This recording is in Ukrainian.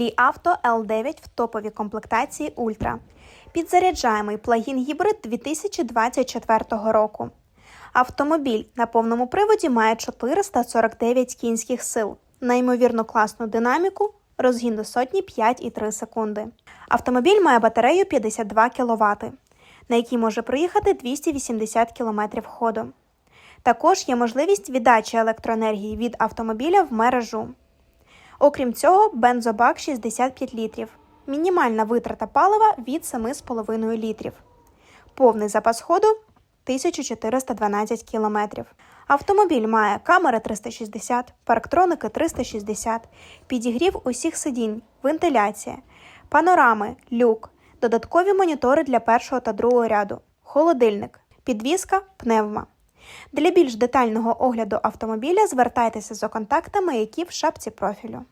Auto L9 в топовій комплектації Ультра. Підзаряджаємий плагін-гібрид 2024 року. Автомобіль на повному приводі має 449 кінських сил, неймовірно класну динаміку, розгін до сотні 5,3 секунди. Автомобіль має батарею 52 кВт, на якій може проїхати 280 км ходу. Також є можливість віддачі електроенергії від автомобіля в мережу. Окрім цього, бензобак 65 літрів. Мінімальна витрата палива від 7,5 літрів. Повний запас ходу 1412 км. Автомобіль має камери 360, парктроники 360, підігрів усіх сидінь, вентиляція, панорами, люк, додаткові монітори для першого та другого ряду, холодильник, підвізка, пневма. Для більш детального огляду автомобіля звертайтеся за контактами, які в шапці профілю.